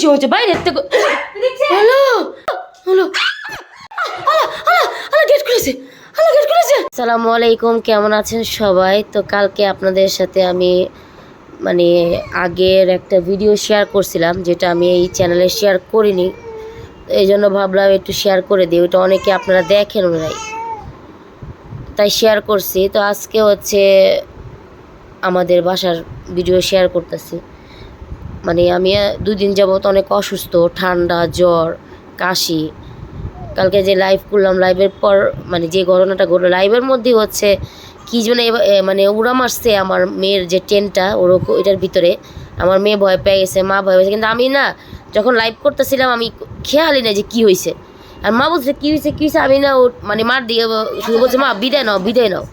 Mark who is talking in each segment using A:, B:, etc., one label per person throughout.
A: বেশি হচ্ছে বাইরে থেকে হ্যালো হ্যালো আসসালামু আলাইকুম কেমন আছেন সবাই? তো কালকে আপনাদের সাথে আমি মানে আগের একটা ভিডিও শেয়ার করছিলাম, যেটা আমি এই চ্যানেলে শেয়ার করিনি। এই জন্য ভাবলাম একটু শেয়ার করে দিই ওটা অনেকে আপনারা দেখেন ওনারাই তাই শেয়ার করছি। তো আজকে হচ্ছে আমাদের বাসার ভিডিও শেয়ার করতেছি। মানে আমি দুদিন যাবত অনেক অসুস্থ, ঠান্ডা, জ্বর, কাশি। কালকে যে লাইভ করলাম লাইভের পর মানে যে ঘটনাটা ঘটলো লাইভের মধ্যেই হচ্ছে কি এবার- মানে উড়া মারছে আমার মেয়ের যে ট্রেনটা ওর এটার ভিতরে। আমার মেয়ে ভয় পেয়ে গেছে, মা ভয় পেয়েছে কিন্তু আমি না, যখন লাইভ করতেছিলাম, আমি খেয়ালই না যে কি হয়েছে আর মা বলছে, কী হয়েছে কী হয়েছে আমি না ও মানে মার দিয়ে শুধু বলছে, মা, বিদায় নাও বিদায় নাও।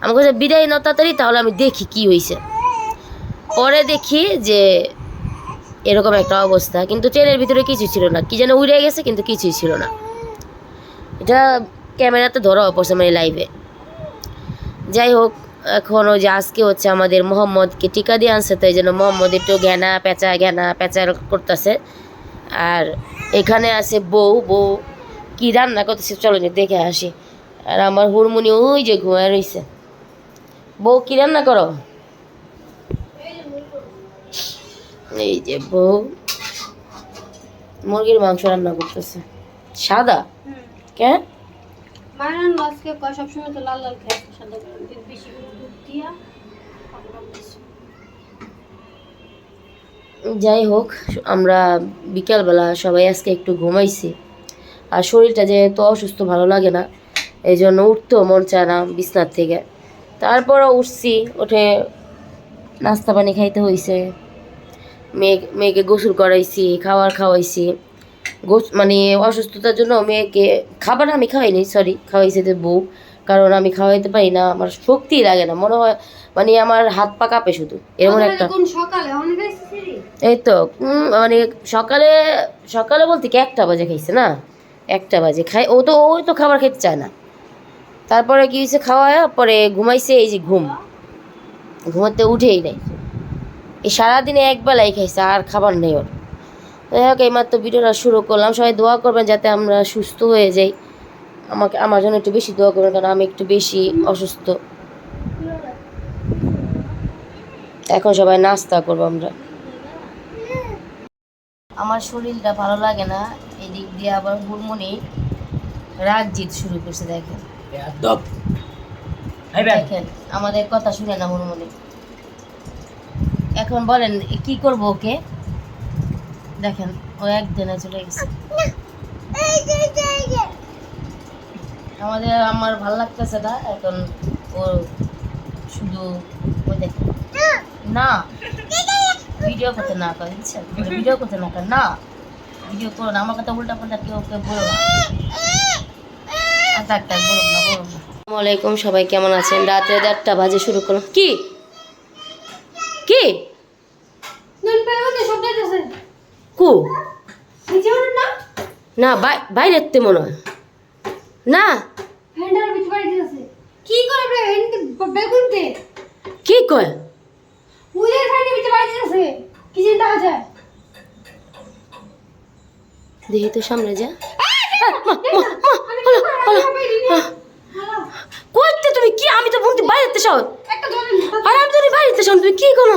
A: আমি বলছে, বিদায় নাও তাড়াতাড়ি, তাহলে আমি দেখি কি হয়েছে পরে দেখি যে এরকম একটা অবস্থা। কিন্তু ট্রেনের ভিতরে কিছু ছিল না। কি যেন উড়ে গেছে, কিন্তু কিছুই ছিল না। এটা ক্যামেরাতে ধরাও পড়ছে মানে লাইভে যাই হোক, এখন ওই যে আজকে হচ্ছে আমাদের মোহাম্মদকে টিকা দিয়ে আনছে, তো এই জন্য মোহাম্মদ একটু ঘ্যানা পেঁচা ঘ্যানা পেঁচা করতেছে। আর এখানে আছে বউ বউ কি রান্না করতেছে, চলো যে দেখে আসি। আর আমার হুড়মুনি ওই যে ঘুমায় রইছে। বউ, কি রান্না করো? এই যে বউ মুরগির মাংস রান্না করতেছে। সাদা? কেন
B: মায়ের আজকে কয় সবসময় তো লাল লাল খায় সাদা বেশি দুধ দিয়া
A: যাই হোক আমরা বিকালবেলা সবাই আজকে একটু ঘুমাইছি। আর শরীরটা যেহেতু অসুস্থ ভালো লাগে না এই জন্য উঠতেও মন চায় না বিছনার থেকে। তারপরও উঠছি উঠে নাস্তা পানি খাইতে হয়েছে মেয়ে মেয়েকে গোসল করাইছি খাবার খাওয়াইছি। গোস মানে অসুস্থতার জন্য মেয়েকে খাবার আমি খাওয়াইনি সরি খাওয়াইছে তো বউ। কারণ আমি খাওয়াইতে পারি না আমার শক্তি লাগে না মনে হয় মানে আমার হাত পা কাঁপে শুধু এরকম একটা। এই তো মানে সকালে সকালে বলতে কি একটা বাজে খাইছে না? একটা বাজে খাই ও তো ওই তো খাবার খেতে চায় না। তারপরে কি হয়েছে খাওয়ায় পরে ঘুমাইছে এই যে ঘুম। ঘুমাতে উঠেই নাই। সারাদিনে একবেলাই খাইছে আর খাবার নেই ওর। যাই হোক এইমাত্র ভিডিওটা শুরু করলাম। সবাই দোয়া করবেন যাতে আমরা সুস্থ হয়ে যাই। আমাকে আমার জন্য একটু বেশি দোয়া করবেন কারণ আমি একটু বেশি অসুস্থ। এখন সবাই নাস্তা করব আমরা। আমার শরীরটা ভালো লাগে না এদিক দিয়ে আবার হুরমোনি। রাগ জিত শুরু করছে দেখেন। দেখেন আমাদের কথা শুনে না হুরমোনি। এখন বলেন, কি করব ওকে? দেখেন, ও একদিনে চলে গেছে। আমাদের, আমার ভালো লাগতেছে না, এখন ও শুধু ওই দেখেন। না, ভিডিও করতে না করে বুঝছেন? ভিডিও করতে না করে না, ভিডিও করো না, আমার কথা উল্টা পাল্টা কেউ ওকে বলো না। থাক বলুন না বলুন না। আসসালামু আলাইকুম, সবাই কেমন আছেন? রাতে দেড়টা বাজে, শুরু করলাম। কি? কি? কু?
B: না।
A: না বাই- বাইরের তে মনে হয়। না।
B: কি করে বেগুনতে
A: কি কয়?
B: উদের কি চিন্তা আছে
A: দেখি তো সামনে যা। কইতে তুমি কি? আমি তো বলতে বাইরেতে সব
B: একটা ধরে
A: আর আমি তো বাইরেতে সব তুমি কি কো না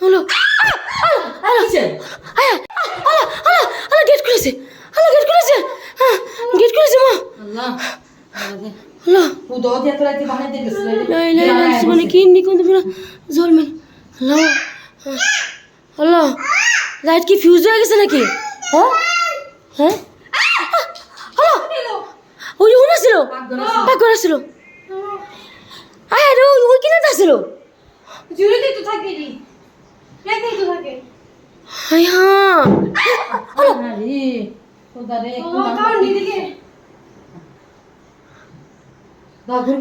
A: hello. Hello. Hello hello hello gate খুলেছে। হ্যালো গেট খুলেছে। গেট খুলেছে মা। হ্যালো। লাই লাই লাই সুবনে কিনে কোন তুমি জল মেন হ্যালো। হ্যালো। লাইট কি ফিউজ হয়ে গেছে নাকি? হ্যাঁ? হ্যাঁ? হ্যালো। ওই ওনা ছিল। পাক করা ছিল। আরে ওই ওই ছিল
B: তো থাকে
A: হ্যাঁ
B: ও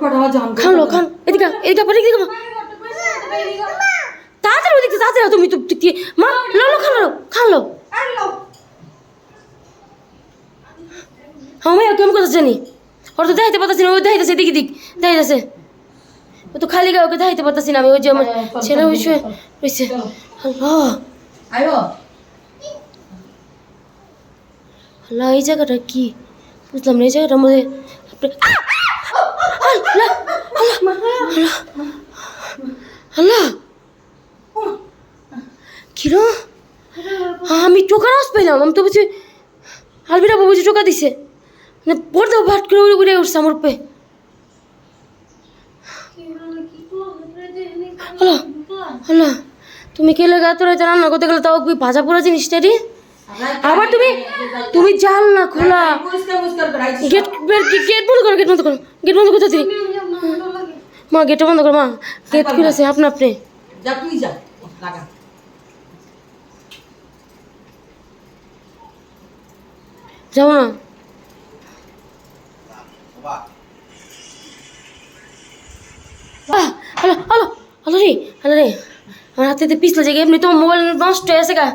C: কটা
A: খান এদিকে এদিকে এদিকে। তাড়াতাড়ি ওদিকে তাড়াতাড়ি তুমি তো তো মা লো লো খান লো খান লো। আমি কেমন কথা জানি? ওর তো দেখাইতে পারতাছি না ওই দেখাইতেছে দিক দিক দেখাইতেছে। ও তো খালি গায়ে ওকে দেখাইতে পারতাছি না আমি ওই যে আমার
C: হ্যাঁ,
A: ছেলে ওই শুয়ে। রয়েছে। আল্লাহ। এই জায়গাটা কি? বুঝলাম না এই জায়গাটার মধ্যে! আল্লাহ কিরো আমি টোকার আওয়াজ পাইলাম আমি তো বুঝি আলবিরা বুঝি টোকা দিছে। মানে পড়তে ভাট করে উড়ে উড়ে উঠছে আমার উপরে। আল্লাহ আল্লাহ তুমি কে লেগে এত রাতে রান্না করতে গেলে তাও কি ভাজা পোড়া জিনিসটা রে আবার তুমি তুমি জাল না খোলা। গেট গেট বন্ধ করো গেট বন্ধ করো। গেট বন্ধ করতে মা গেটটা বন্ধ করো মা। গেট খুলেছে আপনা আপনি।
C: যা তুই যা লাগা।
A: যাও না। হ্যালো হ্যালো হ্যালো রে হ্যালো রে। আমার হাতে পিছলা যে এমনি তো মোবাইল নষ্ট হয়ে আছে গা।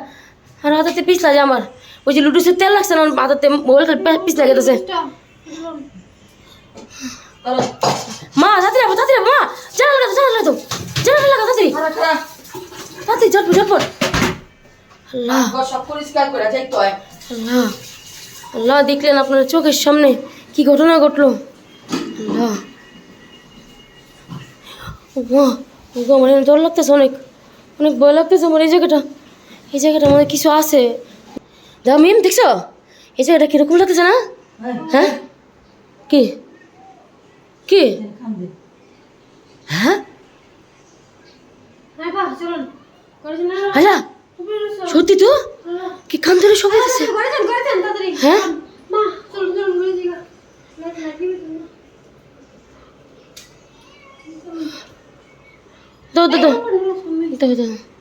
A: আর হাতে পিছলা যে আমার। ওই যে লুডুসের তেল লাগছে না আমার হাতে মোবাইল পিছলা
C: চলো
A: মা তাড়াতাড়ি আবো তাড়াতাড়ি মা। জানা লাগা জানা লাগা জানা লাগা তাড়াতাড়ি।
C: খারা
A: তাড়াতাড়ি ঝটপট ঝটপট। আল্লাহ।
C: সব পরিষ্কার করে তো
A: আল্লাহ। আল্লাহ দেখলেন আপনার চোখের সামনে কি ঘটনা ঘটলো। আল্লাহ। ওগো আমার ডর লাগতেছে অনেক। অনেক ভয় লাগতেছে আমার এই জায়গাটা। এই জায়গাটা মনে হয় কিছু আছে। দাও মিম দেখছ? এই জায়গাটা কীরকম লাগতেছে না? হ্যাঁ? কি? কি? হ্যাঁ? সত্যি তো? কি কান ধরে সবাই হ্যাঁ? 对，对，
B: 对，
A: 对，对。